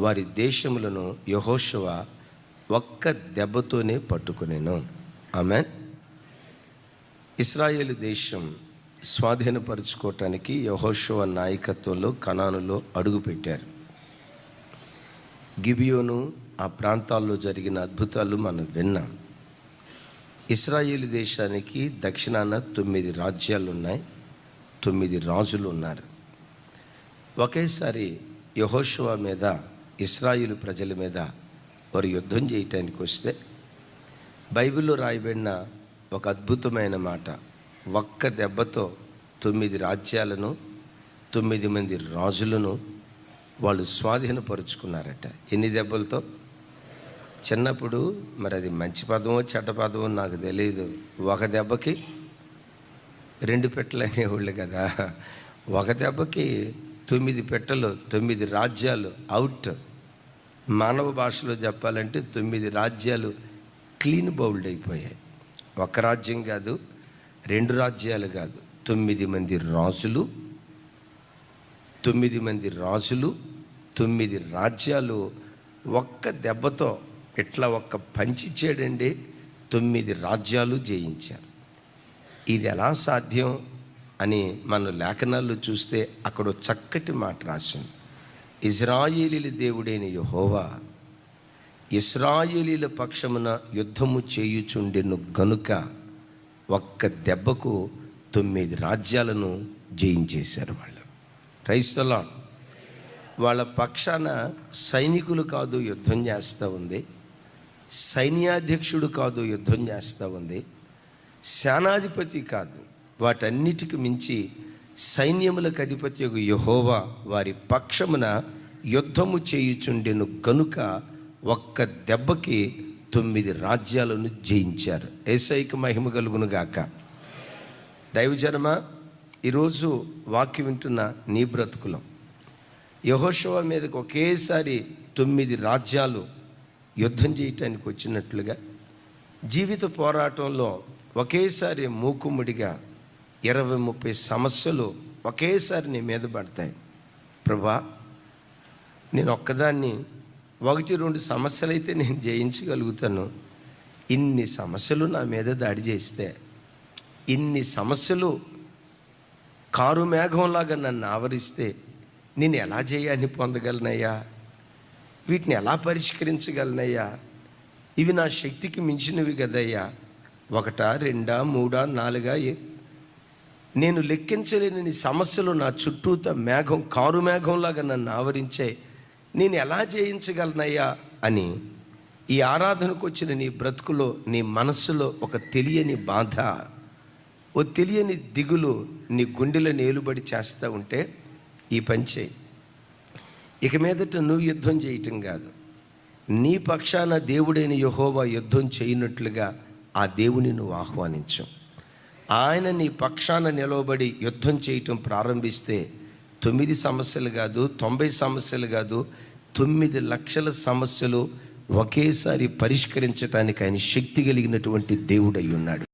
వారి దేశములను యహోశవ ఒక్క దెబ్బతోనే పట్టుకునేను. ఆమె ఇస్రాయేల్ దేశం స్వాధీనపరుచుకోవటానికి యహోశవ నాయకత్వంలో కణానులో అడుగుపెట్టారు. గిబియోను ఆ ప్రాంతాల్లో జరిగిన అద్భుతాలు మనం విన్నాం. ఇస్రాయేల్ దేశానికి దక్షిణాన తొమ్మిది రాజ్యాలు ఉన్నాయి తొమ్మిది రాజులు ఉన్నారు. ఒకేసారి యహోశవ మీద ఇస్రాయిల్ ప్రజల మీద వారు యుద్ధం చేయటానికి వస్తే బైబిల్లో రాయబడిన ఒక అద్భుతమైన మాట ఒక్క దెబ్బతో తొమ్మిది రాజ్యాలను తొమ్మిది మంది రాజులను వాళ్ళు స్వాధీనపరుచుకున్నారట. ఎన్ని దెబ్బలతో? చిన్నప్పుడు మరి అది మంచి పదమో చెడ్డ పదమో నాకు తెలియదు ఒక దెబ్బకి రెండు పెట్టలు అనేవాళ్ళు కదా. ఒక దెబ్బకి తొమ్మిది పెట్టలు తొమ్మిది రాజ్యాలు అవుట్ మానవ భాషలో చెప్పాలంటే తొమ్మిది రాజ్యాలు క్లీన్ బౌల్డ్ అయిపోయాయి. ఒక రాజ్యం కాదు రెండు రాజ్యాలు కాదు. తొమ్మిది మంది రాజులు తొమ్మిది మంది రాజులు తొమ్మిది రాజ్యాలు. ఒక్క దెబ్బతో ఇట్లా ఒక్క పంచిచ్చాడండి తొమ్మిది రాజ్యాలు జయించారు. ఇది ఎలా సాధ్యం అని మన లేఖనాల్లో చూస్తే అక్కడ చక్కటి మాట రాసింది. ఇజ్రాయేలీల దేవుడైన యహోవా ఇస్రాయేలీల పక్షమున యుద్ధము చేయుచుండెను గనుక ఒక్క దెబ్బకు తొమ్మిది రాజ్యాలను జయించేశారు వాళ్ళు. క్రైస్తలా వాళ్ళ పక్షాన సైనికులు కాదు యుద్ధం చేస్తూ ఉంది సైన్యాధ్యక్షుడు కాదు యుద్ధం చేస్తూ ఉంది సేనాధిపతి కాదు వాటన్నిటికి మించి సైన్యములకు అధిపతి యొక్క యహోవా వారి పక్షమున యుద్ధము చేయుచుండెను కనుక ఒక్క దెబ్బకి తొమ్మిది రాజ్యాలను జయించారు. ఏసైకి మహిమ కలుగునుగాక దైవజనమ ఈరోజు వాక్యం వింటున్న నీ బ్రతుకులం. యహోశవ మీదకి ఒకేసారి తొమ్మిది రాజ్యాలు యుద్ధం చేయటానికి వచ్చినట్లుగా జీవిత పోరాటంలో ఒకేసారి మూకుముడిగా ఇరవై ముప్పై సమస్యలు ఒకేసారి నీ మీద పడతాయి. ప్రభా నేను ఒక్కదాన్ని ఒకటి రెండు సమస్యలు అయితే నేను జయించగలుగుతాను. ఇన్ని సమస్యలు నా మీద దాడి చేస్తే ఇన్ని సమస్యలు కారు మేఘంలాగా నన్ను ఆవరిస్తే నేను ఎలా చేయాలని పొందగలనయ్యా? వీటిని ఎలా పరిష్కరించగలనయ్యా? ఇవి నా శక్తికి మించినవి కదయ్యా. ఒకటా రెండా మూడా నాలుగా నేను లెక్కించలేని సమస్యలు నా చుట్టూత మేఘం కారు మేఘంలాగా నన్ను ఆవరించాయి నేను ఎలా జయించగలనయ్యా అని ఈ ఆరాధనకు వచ్చిన నీ బ్రతుకులో నీ మనస్సులో ఒక తెలియని బాధ ఓ తెలియని దిగులు నీ గుండెలో నేలుబడి చేస్తూ ఉంటే ఈ పని చేయి. ఇక మీదట నువ్వు యుద్ధం చేయటం కాదు. నీ పక్షాన దేవుడైన యహోవా యుద్ధం చేయనట్లుగా ఆ దేవుని నువ్వు ఆహ్వానించు. ఆయన నీ పక్షాన నిలవబడి యుద్ధం చేయటం ప్రారంభిస్తే తొమ్మిది సమస్యలు కాదు తొంభై సమస్యలు కాదు తొమ్మిది లక్షల సమస్యలు ఒకేసారి పరిష్కరించడానికి ఆయన శక్తి కలిగినటువంటి దేవుడై ఉన్నాడు.